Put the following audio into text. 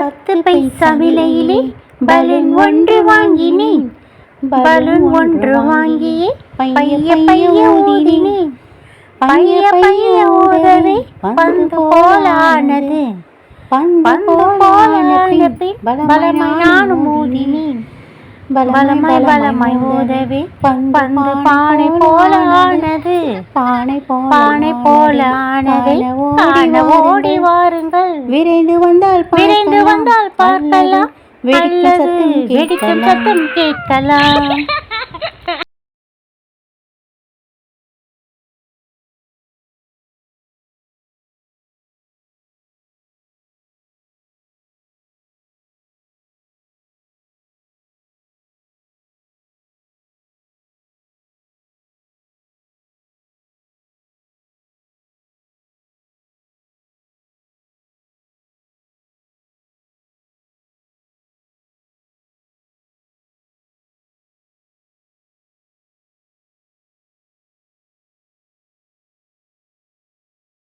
பத்து பைசா விலையிலே பலூன் ஒன்று வாங்கினேன். பலூன் ஒன்று வாங்கியே பைய பைய ஊதினேன் பைய பைய ஊதவே பந்து போல ஆனது. பந்து போல ஆன பின் பலமாய் நானும் ஊதினேன் பலமாய் பலமாய் ஊதவே பந்து பானை போல ஆனது. பானை போல பானை போல ஆனதை. காண ஓடி வாருங்கள். விரைந்து வந்தால் விரைந்து. வந்தால் பார்க்கலாம் வெடிக்கும். சத்தம் கேட்கலாம்